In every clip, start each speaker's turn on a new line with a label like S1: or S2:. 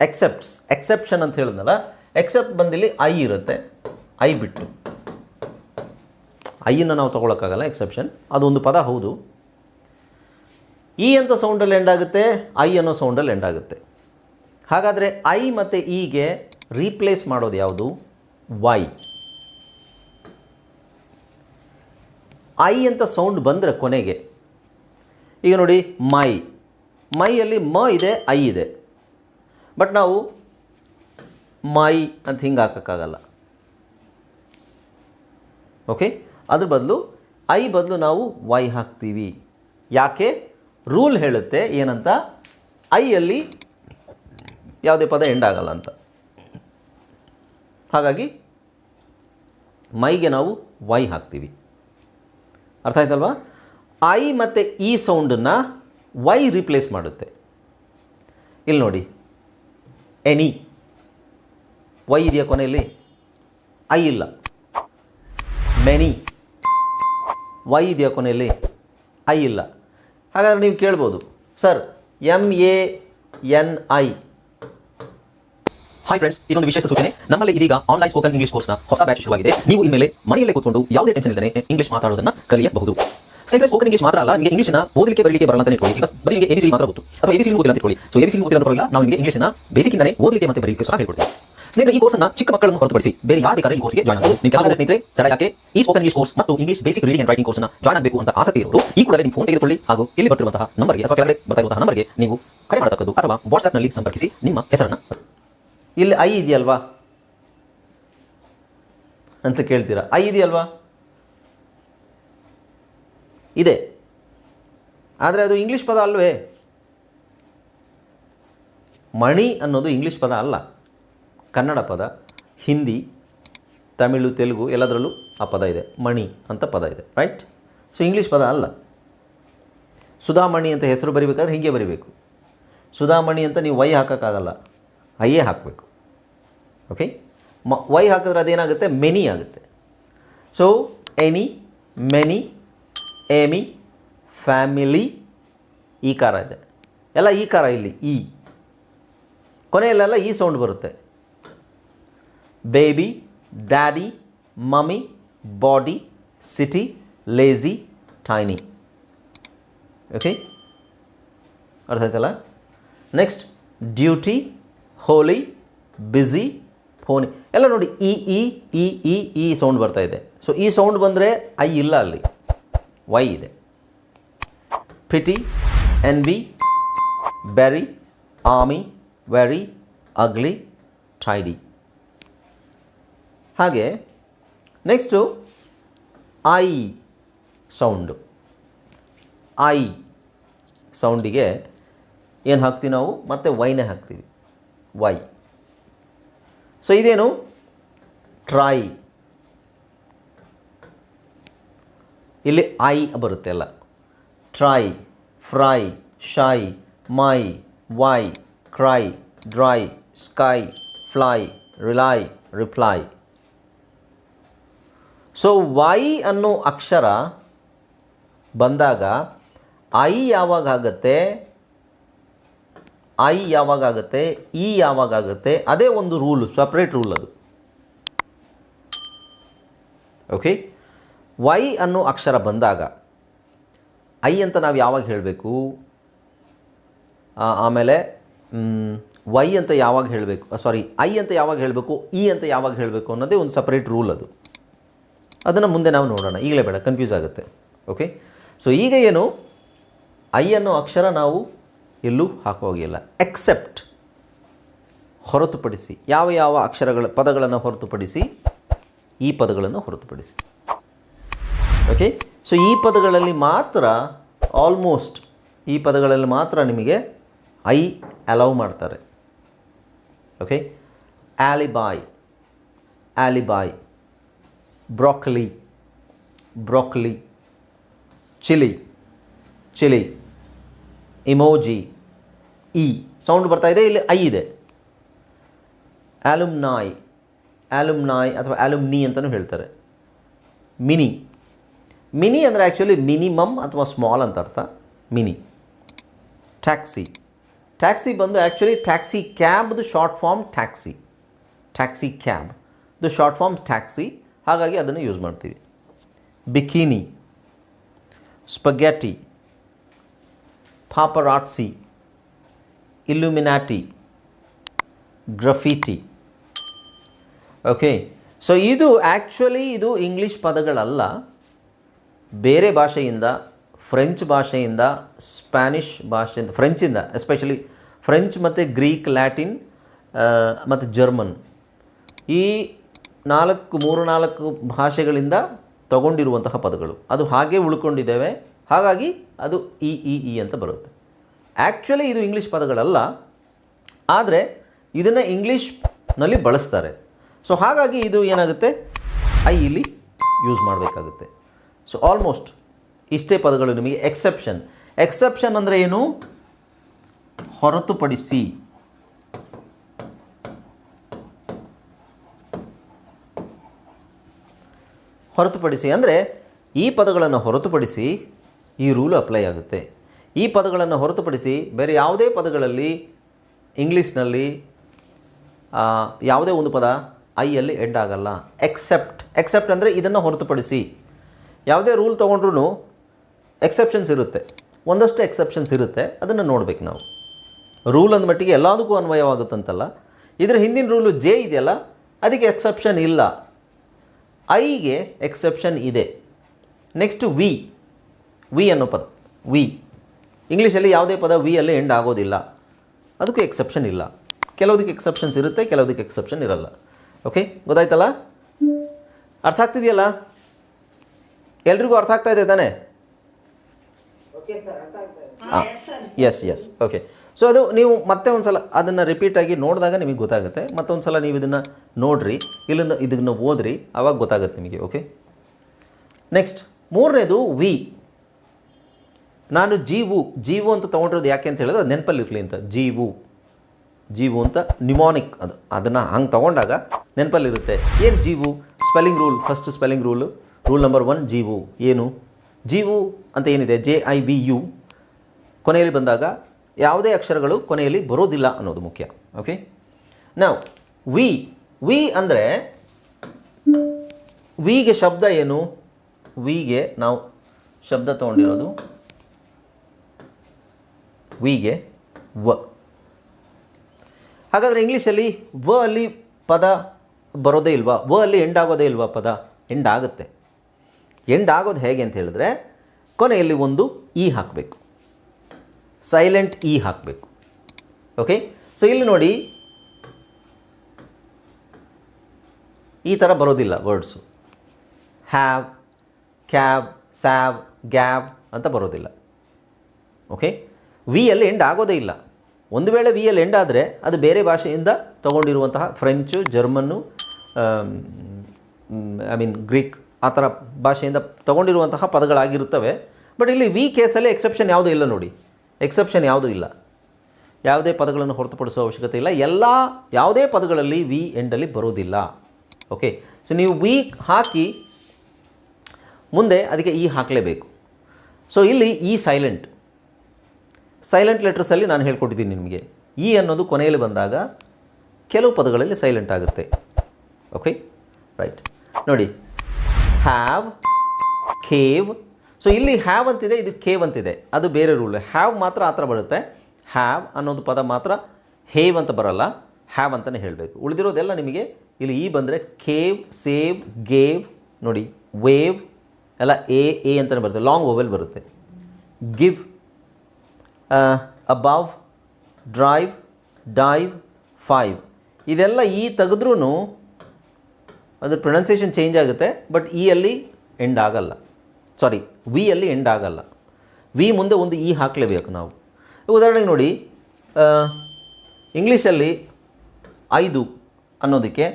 S1: Accepts exception ಅಂತ ಹೇಳಿದ್ನಲ್ಲ except ಬಂದಿಲ್ಲಿ ಐ ಇರುತ್ತೆ. ಐ ಬಿಟ್ಟು. ಐಯನ್ನು ನಾವು ತೊಗೊಳಕ್ಕಾಗಲ್ಲ ಎಕ್ಸೆಪ್ಷನ್ ಅದೊಂದು ಪದ, ಹೌದು. ಇ ಅಂತ ಸೌಂಡಲ್ಲಿ ಎಂಡ್ ಆಗುತ್ತೆ ಐ ಅನ್ನೋ ಸೌಂಡಲ್ಲಿ ಎಂಡ್ ಆಗುತ್ತೆ. ಹಾಗಾದರೆ ಐ ಮತ್ತು ಈಗೆ ರೀಪ್ಲೇಸ್ ಮಾಡೋದು ಯಾವುದು? ವೈ ಐ ಅಂತ ಸೌಂಡ್ ಬಂದರೆ ಕೊನೆಗೆ. ಈಗ ನೋಡಿ ಮೈ ಮೈಯಲ್ಲಿ ಮ ಇದೆ ಐ ಇದೆ. ಬಟ್ ನಾವು ಮೈ ಅಂತ ಹಿಂಗೆ ಹಾಕೋಕ್ಕಾಗಲ್ಲ. ಓಕೆ ಅದ್ರ ಬದಲು ಐ ಬದಲು ನಾವು ವೈ ಹಾಕ್ತೀವಿ. ಯಾಕೆ? ರೂಲ್ ಹೇಳುತ್ತೆ ಏನಂತ? ಐಯಲ್ಲಿ ಯಾವುದೇ ಪದ ಎಂಡ್ ಆಗಲ್ಲ ಅಂತ. ಹಾಗಾಗಿ ಮೈಗೆ ನಾವು ವೈ ಹಾಕ್ತೀವಿ. ಅರ್ಥ ಆಯ್ತಲ್ವಾ? ಐ ಮತ್ತು ಈ ಸೌಂಡನ್ನು ವೈ ರಿಪ್ಲೇಸ್ ಮಾಡುತ್ತೆ. ಇಲ್ಲಿ ನೋಡಿ. ಎನಿ ವೈ ಇದೆಯಾ ಕೊನೆಯಲ್ಲಿ? ಐ ಇಲ್ಲ. ಮೆನಿ ವೈ ಇದೆಯಾ ಕೊನೆಯಲ್ಲಿ? ಐ ಇಲ್ಲ. ಹಾಗಾದರೆ ನೀವು ಕೇಳ್ಬೋದು. Sir M A N I
S2: hi friends ಇದೊಂದು ವಿಶೇಷ ಸೂಚನೆ. ನಮ್ಮಲ್ಲಿ ಇದೀಗ ಆನ್ಲೈನ್ ಸ್ಪೋಕನ್ ಇಂಗ್ಲಿಷ್ ಕೋರ್ಸ್ನ ಹೊಸ ಬ್ಯಾಚ್ ಶುರುವಾಗಿದೆ. ನೀವು ಇನ್ಮೇಲೆ ಮನೆಯಲ್ಲೇ ಕೂತ್ಕೊಂಡು ಯಾವುದೇ ಟೆನ್ಷನ್ ಇಲ್ಲದೆ ಇಂಗ್ಲಿಷ್ ಮಾತಾಡೋದನ್ನ ಕಲಿಯಬಹುದು. ಸ್ನೇಹಿತರೆ ಸ್ಪೋಕನ್ ಇಂಗ್ಲಿಷ್ ಮಾತ್ರ ಅಲ್ಲ ನಿಮಗೆ ಇಂಗ್ಲಿಷ್ನ ಓದಲಿಕ್ಕೆ ಬರಲಿಕ್ಕೆ ಬರಲ್ಲ ಅಂತ ಇಟ್ಕೊಳ್ಳಿ. ಬರೀ ನಿಮಗೆ ಎಬಿಸಿ ಮಾತ್ರ ಗೊತ್ತು. ಅಥವಾ ಎಬಿಸಿ ಓದಿಲ್ಲ ಅಂತ ಇಟ್ಕೊಳ್ಳಿ. ಸೊ ಎಬಿಸಿ ಓದಿಲ್ಲ ಅಂತ ನಾವು ನಿಮಗೆ ಇಂಗ್ಲಿಷ್ನ ಬೇಸಿಕ್ ಇಂದಾನೆ ಓದಲಿಕ್ಕೆ ಮತ್ತೆ ಬರಲಿಕ್ಕೆ ಸಹ ಹೇಳ್ಕೊಡ್ತೀವಿ. ಸ್ನೇಹಿತರೆ, ಈ ಕೋರ್ಸ್ನ ಚಿಕ್ಕ ಮಕ್ಕಳನ್ನು ಹೊರತುಪಡಿಸಿ ಬೇರೆ ಯಾರು ಬೇಕಾದ್ರೆ ಈ ಕೋರ್ಸ್ಗೆ ಜಾಯ್ನ್ ಆಗಬಹುದು ನಿಮ್ಮ ಕೆಲವು ಸ್ನೇಹಿತರೆ, ತಡ ಯಾಕೆ? ಈ ಸ್ಪೋಕನ್ ಇಂಗ್ಲಿಷ್ ಕೋರ್ಸ್ ಮತ್ತು English basic reading and writing ಕೋರ್ಸ್ನ ಜಾಯ್ನ್ ಆಗಬೇಕು ಅಂತ ಆಸಕ್ತಿ ಇರೋರು, ಈ ಕೂಡಲೇ ನಿಮ್ಮ ಫೋನ್ ತೆಗೆದುಕೊಳ್ಳಿ ಹಾಗೂ ಇಲ್ಲಿ ಬರ್ತಿರುವಂತಹ ನಂಬರ್ಗೆ ಅಥವಾ ಕೆಳಗಡೆ ಇರುವಂತಹ ನಂಬರ್ಗೆ ನೀವು ಕರೆ ಮಾಡತಕ್ಕದ್ದು ಅಥವಾ ವಾಟ್ಸ್ಆಪ್ನಲ್ಲಿ ಸಂಪರ್ಕಿಸಿ ನಿಮ್ಮ ಹೆಸರನ್ನು.
S1: ಇಲ್ಲಿ ಐ ಇದೆಯಲ್ವಾ? ಅಂತ ಕೇಳ್ತೀರಾ. ಐ ಇದೆಯಲ್ವಾ? ಇದೆ. ಆದರೆ ಅದು ಇಂಗ್ಲೀಷ್ ಪದ ಅಲ್ವೇ? ಮಣಿ ಅನ್ನೋದು ಇಂಗ್ಲೀಷ್ ಪದ ಅಲ್ಲ. ಕನ್ನಡ ಪದ, ಹಿಂದಿ, ತಮಿಳು, ತೆಲುಗು, ಎಲ್ಲದರಲ್ಲೂ ಆ ಪದ ಇದೆ. ಮಣಿ ಅಂತ ಪದ ಇದೆ ರೈಟ್ ಸೊ ಇಂಗ್ಲೀಷ್ ಪದ ಅಲ್ಲ. ಸುಧಾಮಣಿ ಅಂತ ಹೆಸರು ಬರಿಬೇಕಾದ್ರೆ ಹೀಗೆ ಬರಿಬೇಕು. ಸುಧಾಮಣಿ ಅಂತ ನೀವು ವೈ ಹಾಕೋಕ್ಕಾಗಲ್ಲ. ಐಯೇ ಹಾಕಬೇಕು. ಓಕೆ ಮ, ವೈ ಹಾಕಿದ್ರೆ ಅದೇನಾಗುತ್ತೆ? ಮೆನಿ ಆಗುತ್ತೆ. So any many Amy family ಈ ಕಾರ ಇದೆ. ಎಲ್ಲ ಈ ಕಾರ ಇಲ್ಲಿ, ಈ. ಕೊನೆಯಲ್ಲೆಲ್ಲ ಈ ಸೌಂಡ್ ಬರುತ್ತೆ. Baby daddy mummy body city lazy tiny okay ಅರ್ಥ ಆಯ್ತಲ್ಲ? Next duty holy busy phony ಎಲ್ಲ ನೋಡಿ ಇ ಇ ಇ ಇ ಸೌಂಡ್ ಬರ್ತಾ ಇದೆ. ಸೊ ಈ ಸೌಂಡ್ ಬಂದರೆ, ಐ ಇಲ್ಲ ಅಲ್ಲಿ. ವೈ ಇದೆ. Pretty envy berry army very ugly tidy ಹಾಗೆ ನೆಕ್ಸ್ಟು ಐ ಸೌಂಡು ಐ ಸೌಂಡಿಗೆ ಏನು ಹಾಕ್ತೀವಿ ನಾವು? ಮತ್ತು ವೈನೇ ಹಾಕ್ತೀವಿ. ವೈ ಸೊ ಇದೇನು? ಟ್ರೈ ಇಲ್ಲಿ ಐ ಬರುತ್ತೆ ಅಲ್ಲ try fry shy my why cry dry sky fly rely reply so Y ಅನ್ನೋ ಅಕ್ಷರ ಬಂದಾಗ ಐ ಯಾವಾಗ ಐ ಯಾವಾಗ ಆಗುತ್ತೆ? ಇ ಯಾವಾಗ ಅದೇ ಒಂದು ರೂಲ್ ಸಪ್ರೇಟ್ ರೂಲ್ ಅದು. ಓಕೆ ವೈ ಅನ್ನೋ ಅಕ್ಷರ ಬಂದಾಗ, ಐ ಅಂತ ನಾವು ಯಾವಾಗ ಹೇಳಬೇಕು? ಆಮೇಲೆ ವೈ ಅಂತ ಯಾವಾಗ ಹೇಳಬೇಕು? ಸಾರಿ ಐ ಅಂತ ಯಾವಾಗ ಹೇಳಬೇಕು? ಇ ಅಂತ ಯಾವಾಗ ಹೇಳಬೇಕು ಅನ್ನೋದೇ ಒಂದು ಸಪ್ರೇಟ್ ರೂಲ್ ಅದು. ಅದನ್ನು ಮುಂದೆ ನಾವು ನೋಡೋಣ. ಈಗಲೇ ಬೇಡ ಕನ್ಫ್ಯೂಸ್ ಆಗುತ್ತೆ. ಓಕೆ ಸೊ ಈಗ ಏನು? ಐ ಅನ್ನೋ ಅಕ್ಷರ ನಾವು ಎಲ್ಲೂ ಹಾಕುವಾಗಿಲ್ಲ ಎಕ್ಸೆಪ್ಟ್ ಹೊರತುಪಡಿಸಿ, ಯಾವ ಯಾವ ಅಕ್ಷರಗಳ ಪದಗಳನ್ನು ಹೊರತುಪಡಿಸಿ, ಈ ಪದಗಳನ್ನು ಹೊರತುಪಡಿಸಿ. ಓಕೆ ಸೊ ಈ ಪದಗಳಲ್ಲಿ ಮಾತ್ರ ಆಲ್ಮೋಸ್ಟ್ ಈ ಪದಗಳಲ್ಲಿ ಮಾತ್ರ ನಿಮಗೆ ಐ ಅಲೌ ಮಾಡ್ತಾರೆ. Okay alibi alibi broccoli broccoli chilli chilli emoji E sound ಬರ್ತಾ ಇದೆ? ಇಲ್ಲಿ ಐ ಇದೆ. ಆಲುಮ್ನಾಯ್ ಆಲುಮ್ನಾಯ್ ಅಥವಾ ಆಲುಮ್ನಿ ಅಂತಲೂ ಹೇಳ್ತಾರೆ. ಮಿನಿ ಮಿನಿ ಅಂದರೆ ಆ್ಯಕ್ಚುಲಿ ಮಿನಿಮಮ್ ಅಥವಾ ಸ್ಮಾಲ್ ಅಂತ ಅರ್ಥ. ಮಿನಿ. ಟ್ಯಾಕ್ಸಿ ಟ್ಯಾಕ್ಸಿ ಬಂದು actually taxi ಕ್ಯಾಬ್ದು short form taxi taxi cab ಇದು ಶಾರ್ಟ್ ಫಾರ್ಮ್ ಟ್ಯಾಕ್ಸಿ ಹಾಗಾಗಿ ಅದನ್ನು ಯೂಸ್ ಮಾಡ್ತೀವಿ. Bikini spaghetti paparazzi illuminati graffiti okay so ಇದು ಆ್ಯಕ್ಚುಲಿ ಇದು ಇಂಗ್ಲೀಷ್ ಪದಗಳಲ್ಲ. ಬೇರೆ ಭಾಷೆಯಿಂದ ಫ್ರೆಂಚ್ ಭಾಷೆಯಿಂದ ಸ್ಪ್ಯಾನಿಷ್ ಭಾಷೆಯಿಂದ ಫ್ರೆಂಚಿಂದ ಎಸ್ಪೆಷಲಿ ಫ್ರೆಂಚ್ ಮತ್ತು ಗ್ರೀಕ್ ಲ್ಯಾಟಿನ್ ಮತ್ತು ಜರ್ಮನ್ ಈ ನಾಲ್ಕು, ಮೂರು, ನಾಲ್ಕು ಭಾಷೆಗಳಿಂದ ತಗೊಂಡಿರುವಂತಹ ಪದಗಳು. ಅದು ಹಾಗೆ ಉಳ್ಕೊಂಡಿದ್ದೇವೆ. ಹಾಗಾಗಿ ಅದು ಇ ಇ ಇ ಅಂತ ಬರುತ್ತೆ. ಆ್ಯಕ್ಚುಲಿ ಇದು ಇಂಗ್ಲೀಷ್ ಪದಗಳಲ್ಲ. ಆದರೆ ಇದನ್ನು ಇಂಗ್ಲೀಷ್ನಲ್ಲಿ ಬಳಸ್ತಾರೆ. ಸೊ ಹಾಗಾಗಿ ಇದು ಏನಾಗುತ್ತೆ? ಐ ಇಲ್ಲಿ ಯೂಸ್ ಮಾಡಬೇಕಾಗುತ್ತೆ. ಸೊ ಆಲ್ಮೋಸ್ಟ್ ಇಷ್ಟೇ ಪದಗಳು ನಿಮಗೆ ಎಕ್ಸೆಪ್ಷನ್ ಎಕ್ಸೆಪ್ಷನ್ ಅಂದರೆ ಏನು? ಹೊರತುಪಡಿಸಿ. ಹೊರತುಪಡಿಸಿ ಅಂದರೆ ಈ ಪದಗಳನ್ನು ಹೊರತುಪಡಿಸಿ ಈ ರೂಲ್ ಅಪ್ಲೈ ಆಗುತ್ತೆ. ಈ ಪದಗಳನ್ನು ಹೊರತುಪಡಿಸಿ ಬೇರೆ ಯಾವುದೇ ಪದಗಳಲ್ಲಿ ಇಂಗ್ಲೀಷ್ನಲ್ಲಿ ಯಾವುದೇ ಒಂದು ಪದ ಐಯಲ್ಲಿ ಎಂಡ್ ಆಗಲ್ಲ. ಎಕ್ಸೆಪ್ಟ್ ಎಕ್ಸೆಪ್ಟ್ ಅಂದರೆ ಇದನ್ನು ಹೊರತುಪಡಿಸಿ. ಯಾವುದೇ ರೂಲ್ ತೊಗೊಂಡ್ರೂ ಎಕ್ಸೆಪ್ಷನ್ಸ್ ಇರುತ್ತೆ. ಒಂದಷ್ಟು ಎಕ್ಸೆಪ್ಷನ್ಸ್ ಇರುತ್ತೆ. ಅದನ್ನು ನೋಡ್ಬೇಕು ನಾವು. ರೂಲ್ ಅಂದ ಮಟ್ಟಿಗೆ ಎಲ್ಲದಕ್ಕೂ ಅನ್ವಯವಾಗುತ್ತಂತಲ್ಲ. ಇದರ ಹಿಂದಿನ ರೂಲು ಜೆ ಇದೆಯಲ್ಲ, ಅದಕ್ಕೆ ಎಕ್ಸೆಪ್ಷನ್ ಇಲ್ಲ. ಐಗೆ ಎಕ್ಸೆಪ್ಷನ್ ಇದೆ. ನೆಕ್ಸ್ಟ್ ವಿ ವಿ ಅನ್ನೋ ಪದ. ವಿ ಇಂಗ್ಲೀಷಲ್ಲಿ ಯಾವುದೇ ಪದ ವಿ ಅಲ್ಲಿ ಎಂಡ್ ಆಗೋದಿಲ್ಲ. ಅದಕ್ಕೂ ಎಕ್ಸೆಪ್ಷನ್ ಇಲ್ಲ. ಕೆಲವುದಕ್ಕೆ ಎಕ್ಸೆಪ್ಷನ್ಸ್ ಇರುತ್ತೆ, ಕೆಲವುದಕ್ಕೆ ಎಕ್ಸೆಪ್ಷನ್ ಇರಲ್ಲ. ಓಕೆ ಗೊತ್ತಾಯ್ತಲ್ಲ? ಅರ್ಥ ಆಗ್ತಿದೆಯಲ್ಲ? ಎಲ್ರಿಗೂ ಅರ್ಥ ಆಗ್ತಾ ಇದೆ ತಾನೇ? ಎಸ್ ಎಸ್ ಓಕೆ ಸೊ ಅದು ನೀವು ಮತ್ತೆ ಒಂದು ಸಲ ಅದನ್ನು ರಿಪೀಟಾಗಿ ನೋಡಿದಾಗ ನಿಮಗೆ ಗೊತ್ತಾಗುತ್ತೆ. ಮತ್ತೊಂದು ಸಲ ನೀವು ಇದನ್ನು ನೋಡ್ರಿ. ಇಲ್ಲನ್ನು ಇದನ್ನು ಓದ್ರಿ. ಆವಾಗ ಗೊತ್ತಾಗುತ್ತೆ ನಿಮಗೆ ಓಕೆ ನೆಕ್ಸ್ಟ್ ಮೂರನೇದು ವಿ ನಾನು ಜೀವು ಜೀವು ಅಂತ ತೊಗೊಂಡಿರೋದು ಯಾಕೆ ಅಂತ ಹೇಳಿದ್ರೆ ಅದು ನೆನಪಲ್ಲಿರಲಿ ಅಂತ. ಜೀವು ಜೀವು ಅಂತ ನಿಮಾನಿಕ್ ಅದು. ಅದನ್ನು ಹಂಗೆ ತೊಗೊಂಡಾಗ ನೆನಪಲ್ಲಿರುತ್ತೆ ಏನು ಜೀವು? Spelling rule first spelling rule rule number one ಜೀವು ಏನು? ಜೀವು ಅಂತ ಏನಿದೆ? ಜೆ ಐ ವಿ ಯು ಕೊನೆಯಲ್ಲಿ ಬಂದಾಗ ಯಾವುದೇ ಅಕ್ಷರಗಳು ಕೊನೆಯಲ್ಲಿ ಬರೋದಿಲ್ಲ ಅನ್ನೋದು ಮುಖ್ಯ. ಓಕೆ ನಾವು ವಿ ವಿ ಅಂದರೆ ವಿಗೆ ಶಬ್ದ ಏನು? ವಿಗೆ ನಾವು ಶಬ್ದ ತೊಗೊಂಡಿರೋದು ವಿಗೆ ವ. ಹಾಗಾದರೆ ಇಂಗ್ಲೀಷಲ್ಲಿ ವ ಅಲ್ಲಿ ಪದ ಬರೋದೇ ಇಲ್ವಾ? ವ ಅಲ್ಲಿ ಎಂಡ್ ಆಗೋದೇ ಇಲ್ವಾ ಪದ? ಎಂಡ್ ಆಗುತ್ತೆ ಎಂಡ್ ಆಗೋದು ಹೇಗೆ ಅಂತ ಹೇಳಿದ್ರೆ, ಕೊನೆಯಲ್ಲಿ ಒಂದು ಇ ಹಾಕಬೇಕು. ಸೈಲೆಂಟ್ ಇ ಹಾಕಬೇಕು. ಓಕೆ ಸೊ ಇಲ್ಲಿ ನೋಡಿ, ಈ ಥರ ಬರೋದಿಲ್ಲ words have cab sav gab ಅಂತ ಬರೋದಿಲ್ಲ. ಓಕೆ ವಿ ಅಲ್ಲಿ ಎಂಡ್ ಆಗೋದೇ ಇಲ್ಲ. ಒಂದು ವೇಳೆ ವಿ ಅಲ್ಲಿ ಎಂಡ್ ಆದರೆ, ಅದು ಬೇರೆ ಭಾಷೆಯಿಂದ ತಗೊಂಡಿರುವಂತಹ French German I mean Greek ಆ ಥರ ಭಾಷೆಯಿಂದ ತಗೊಂಡಿರುವಂತಹ ಪದಗಳಾಗಿರುತ್ತವೆ. ಬಟ್ ಇಲ್ಲಿ ವಿ ಕೇಸಲ್ಲಿ ಎಕ್ಸೆಪ್ಷನ್ ಯಾವುದೂ ಇಲ್ಲ ನೋಡಿ. ಎಕ್ಸೆಪ್ಷನ್ ಯಾವುದೂ ಇಲ್ಲ. ಯಾವುದೇ ಪದಗಳನ್ನು ಹೊರತುಪಡಿಸುವ ಅವಶ್ಯಕತೆ ಇಲ್ಲ. ಎಲ್ಲ ಯಾವುದೇ ಪದಗಳಲ್ಲಿ ವಿ ಎಂಡಲ್ಲಿ ಬರೋದಿಲ್ಲ ಓಕೆ ಸೊ ನೀವು ವಿ ಹಾಕಿ ಮುಂದೆ ಅದಕ್ಕೆ ಇ ಹಾಕಲೇಬೇಕು. ಸೊ ಇಲ್ಲಿ ಇ ಸೈಲೆಂಟ್ ಸೈಲೆಂಟ್ ಲೆಟರ್ಸಲ್ಲಿ ನಾನು ಹೇಳ್ಕೊಟ್ಟಿದ್ದೀನಿ ನಿಮಗೆ. ಇ ಅನ್ನೋದು ಕೊನೆಯಲ್ಲಿ ಬಂದಾಗ ಕೆಲವು ಪದಗಳಲ್ಲಿ ಸೈಲೆಂಟ್ ಆಗುತ್ತೆ. ಓಕೆ ರೈಟ್ ನೋಡಿ ಹ್ಯಾವ್ ಖೇವ್ ಸೊ ಇಲ್ಲಿ ಹ್ಯಾವ್ ಅಂತಿದೆ, ಇದು ಖೇವ್ ಅಂತಿದೆ. ಅದು ಬೇರೆ ರೂಲ್ ಹ್ಯಾವ್ ಮಾತ್ರ ಆ ಥರ ಬರುತ್ತೆ. ಹ್ಯಾವ್ ಅನ್ನೋದು ಪದ ಮಾತ್ರ ಹೇವ್ ಅಂತ ಬರಲ್ಲ. ಹ್ಯಾವ್ ಅಂತಲೇ ಹೇಳಬೇಕು. ಉಳಿದಿರೋದೆಲ್ಲ ನಿಮಗೆ ಇಲ್ಲಿ ಈ ಬಂದರೆ ಖೇವ್ ಸೇವ್ ಗೇವ್ ನೋಡಿ ವೇವ್ ಎಲ್ಲ ಎ ಎ ಅಂತಲೇ ಬರುತ್ತೆ. ಲಾಂಗ್ ಓವೆಲ್ ಬರುತ್ತೆ. Give above drive dive five ಇದೆಲ್ಲ ಈ ತೆಗೆದ್ರೂ ಅದ್ರ ಪ್ರೊನೌನ್ಸಿಯೇಷನ್ ಚೇಂಜ್ ಆಗುತ್ತೆ ಬಟ್ ಈ ಅಲ್ಲಿ ಎಂಡ್ ಆಗಲ್ಲ. ಸಾರಿ ವಿ ಅಲ್ಲಿ ಎಂಡ್ ಆಗಲ್ಲ. ವಿ ಮುಂದೆ ಒಂದು ಇ ಹಾಕಲೇಬೇಕು ನಾವು. ಉದಾಹರಣೆಗೆ ನೋಡಿ ಇಂಗ್ಲೀಷಲ್ಲಿ ಐದು ಅನ್ನೋದಕ್ಕೆ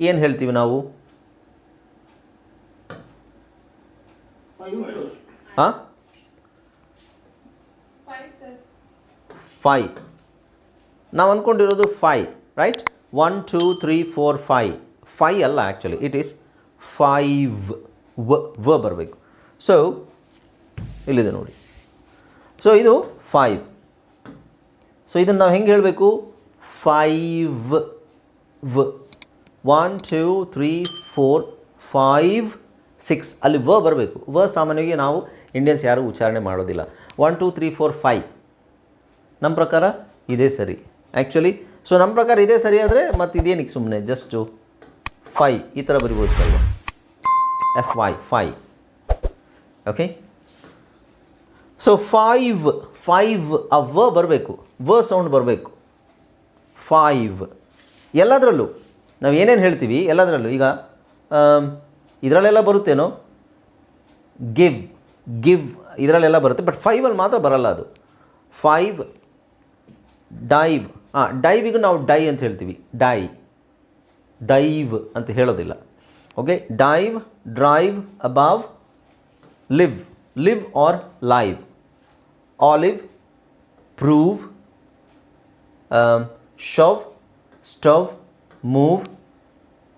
S1: ಏನು ಹೇಳ್ತೀವಿ ನಾವು? ಹಾಂ ಫೈ ನಾವು ಅಂದ್ಕೊಂಡಿರೋದು fi right one two three four fi fi ಅಲ್ಲ ಆ್ಯಕ್ಚುಲಿ ಇಟ್ ಈಸ್ ಫೈವ್ ವ ವ ಬರಬೇಕು. ಸೊ ಇಲ್ಲಿದೆ ನೋಡಿ. ಸೊ ಇದು ಫೈವ್ ಸೊ ಇದನ್ನು ನಾವು ಹೆಂಗೆ ಹೇಳಬೇಕು? ಫೈವ್ ವ one two three four five six ಅಲ್ಲಿ ವ ಬರಬೇಕು. ವ ಸಾಮಾನ್ಯವಾಗಿ ನಾವು ಇಂಡಿಯನ್ಸ್ ಯಾರೂ ಉಚ್ಚಾರಣೆ ಮಾಡೋದಿಲ್ಲ. One two three four five ನಮ್ಮ ಪ್ರಕಾರ ಇದೇ ಸರಿ. ಆ್ಯಕ್ಚುಲಿ ಸೊ ನಮ್ಮ ಪ್ರಕಾರ ಇದೇ ಸರಿ ಆದರೆ ಮತ್ತು ಇದೇನಿಕ್ಕೆ ಸುಮ್ಮನೆ ಜಸ್ಟು ಫೈ, ಈ ಥರ ಬರಿಬೋದು sir F Y fi. Okay so five five ಆ ವ ಬರಬೇಕು. ವ ಸೌಂಡ್ ಬರಬೇಕು. ಫೈವ್ ಎಲ್ಲದರಲ್ಲೂ, ನಾವು ಏನೇನು ಹೇಳ್ತೀವಿ, ಎಲ್ಲದರಲ್ಲೂ, ಈಗ ಇದರಲ್ಲೆಲ್ಲ ಬರುತ್ತೇನೋ? ಗಿವ್ ಗಿವ್ ಇದರಲ್ಲೆಲ್ಲ ಬರುತ್ತೆ ಬಟ್ ಫೈವಲ್ಲಿ ಮಾತ್ರ ಬರಲ್ಲ ಅದು. ಫೈವ್ ಡೈವ್ ಹಾಂ ಡೈವಿಗೂ ನಾವು ಡೈ ಅಂತ ಹೇಳ್ತೀವಿ. ಡೈ ಡೈವ್ ಅಂತ ಹೇಳೋದಿಲ್ಲ. Okay dive, drive above, live. Live or live. Olive, prove shove, stove, move,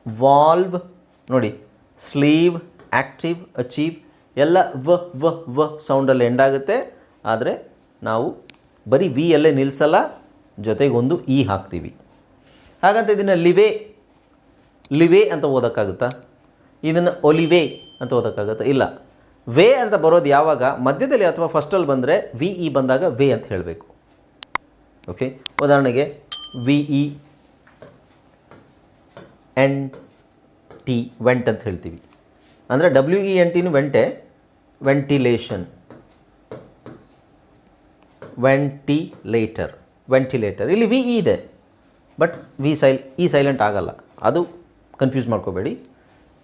S1: valve. ನೋಡಿ, ಸ್ಲೀವ್ ಆ್ಯಕ್ಟಿವ್ ಅಚೀವ್. ಎಲ್ಲ ವ ವ ವ ಸೌಂಡಲ್ಲಿ ಎಂಡ್ ಆಗುತ್ತೆ. ಆದರೆ ನಾವು ಬರೀ ವಿ ಅಲ್ಲೇ ನಿಲ್ಲಿಸಲ್ಲ ಜೊತೆಗೆ ಒಂದು ಇ ಹಾಕ್ತೀವಿ. ಹಾಗಂತ ಇದನ್ನು ಲಿವೆ ಲಿವೆ ಅಂತ ಓದೋಕ್ಕಾಗುತ್ತಾ? ಇದನ್ನು ಒಲಿವೆ ಅಂತ ಓದೋಕ್ಕಾಗುತ್ತಾ? ಇಲ್ಲ. ವೇ ಅಂತ ಬರೋದು ಯಾವಾಗ? ಮಧ್ಯದಲ್ಲಿ ಅಥವಾ ಫಸ್ಟಲ್ಲಿ ಬಂದರೆ ವಿ ಇ ಬಂದಾಗ ವೇ ಅಂತ ಹೇಳಬೇಕು. ಓಕೆ ಉದಾಹರಣೆಗೆ V E N T went ಅಂತ ಹೇಳ್ತೀವಿ. ಅಂದರೆ ಡಬ್ಲ್ಯೂ ಇ ಎನ್ ಟಿನು ವೆಂಟೆ, ವೆಂಟಿಲೇಷನ್, ವೆಂಟಿಲೇಟರ್ ವೆಂಟಿಲೇಟರ್. ಇಲ್ಲಿ ವಿ ಇ ಇದೆ, ಬಟ್ ವಿ ಸೈಲ್, ಈ ಸೈಲೆಂಟ್ ಆಗಲ್ಲ. ಅದು ಕನ್ಫ್ಯೂಸ್ ಮಾಡ್ಕೋಬೇಡಿ.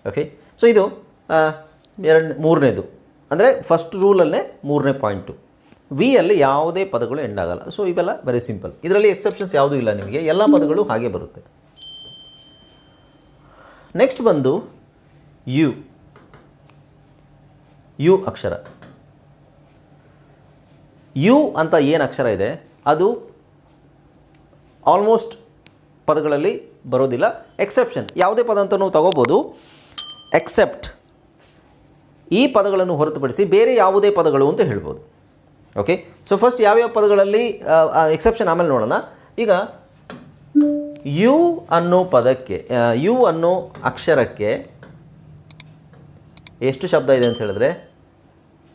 S1: ಓಕೆ ಸೊ ಇದು ಎರಡು, ಮೂರನೇದು. ಅಂದರೆ ಫಸ್ಟ್ ರೂಲಲ್ಲೇ ಮೂರನೇ ಪಾಯಿಂಟು ವಿ ಅಲ್ಲಿ ಯಾವುದೇ ಪದಗಳು ಎಂಡ್ ಆಗಲ್ಲ. ಸೊ ಇವೆಲ್ಲ ವೆರಿ ಸಿಂಪಲ್ ಇದರಲ್ಲಿ ಎಕ್ಸೆಪ್ಷನ್ಸ್ ಯಾವುದೂ ಇಲ್ಲ ನಿಮಗೆ. ಎಲ್ಲ ಪದಗಳು ಹಾಗೆ ಬರುತ್ತೆ. ನೆಕ್ಸ್ಟ್ ಬಂದು ಯು ಯು ಅಕ್ಷರ. ಯು ಅಂತ ಏನು ಅಕ್ಷರ ಇದೆ? ಅದು ಆಲ್ಮೋಸ್ಟ್ ಪದಗಳಲ್ಲಿ ಬರೋದಿಲ್ಲ. ಎಕ್ಸೆಪ್ಷನ್ ಯಾವುದೇ ಪದ ಅಂತ ನಾವು ತಗೋಬೋದು. ಎಕ್ಸೆಪ್ಟ್ ಈ ಪದಗಳನ್ನು ಹೊರತುಪಡಿಸಿ ಬೇರೆ ಯಾವುದೇ ಪದಗಳು ಅಂತ ಹೇಳ್ಬೋದು. ಓಕೆ ಸೊ ಫಸ್ಟ್ ಯಾವ್ಯಾವ ಪದಗಳಲ್ಲಿ ಎಕ್ಸೆಪ್ಷನ್ ಆಮೇಲೆ ನೋಡೋಣ. ಈಗ ಯು ಅನ್ನೋ ಪದಕ್ಕೆ ಯು ಅನ್ನೋ ಅಕ್ಷರಕ್ಕೆ ಎಷ್ಟು ಶಬ್ದ ಇದೆ ಅಂತ ಹೇಳಿದ್ರೆ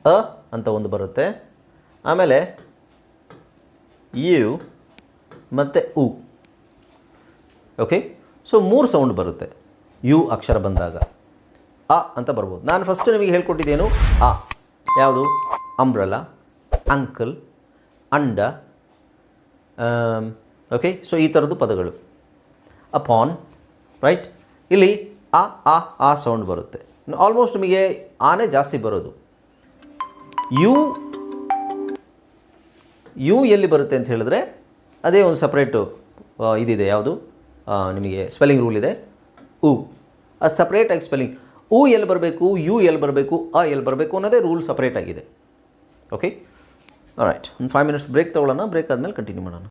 S1: ಅ ಅಂತ ಒಂದು ಬರುತ್ತೆ. ಆಮೇಲೆ ಯು ಮತ್ತು ಉ. ಓಕೆ ಸೊ ಮೂರು ಸೌಂಡ್ ಬರುತ್ತೆ. ಯು ಅಕ್ಷರ ಬಂದಾಗ. ಅ ಅಂತ ಬರ್ಬೋದು. ನಾನು ಫಸ್ಟ್ ನಿಮಗೆ ಹೇಳ್ಕೊಟ್ಟಿದ್ದೇನು? ಆ ಯಾವುದು? ಅಂಬ್ರಲ ಅಂಕಲ್ ಅಂಡ ಓಕೆ ಸೊ ಈ ಥರದ್ದು ಪದಗಳು. ಅಪಾನ್ ರೈಟ್ ಇಲ್ಲಿ ಆ ಆ ಆ ಸೌಂಡ್ ಬರುತ್ತೆ. ಆಲ್ಮೋಸ್ಟ್ ನಿಮಗೆ ಆನೆ ಜಾಸ್ತಿ ಬರೋದು. ಯು ಯು ಎಲ್ಲಿ ಬರುತ್ತೆ ಅಂತ ಹೇಳಿದ್ರೆ ಅದೇ ಒಂದು ಸಪ್ರೇಟು ಇದಿದೆ. ಯಾವುದು? ಆ, ನಿಮಗೆ ಸ್ಪೆಲ್ಲಿಂಗ್ ರೂಲ್ ಇದೆ. ಉ ಅದು ಸಪ್ರೇಟಾಗಿ ಸ್ಪೆಲ್ಲಿಂಗ್ ಉ ಎಲ್ಲಿ ಬರಬೇಕು, ಯು ಎಲ್ಲಿ ಬರಬೇಕು ಅ ಎಲ್ಲಿ ಬರಬೇಕು ಅನ್ನೋದೇ ರೂಲ್ ಸಪ್ರೇಟ್ ಆಗಿದೆ. ಓಕೆ ರೈಟ್ ಒಂದು ಫೈವ್ ಮಿನಿಟ್ಸ್ ಬ್ರೇಕ್ ತೊಗೊಳ್ಳೋಣ. ಬ್ರೇಕ್ ಆದಮೇಲೆ ಕಂಟಿನ್ಯೂ ಮಾಡೋಣ.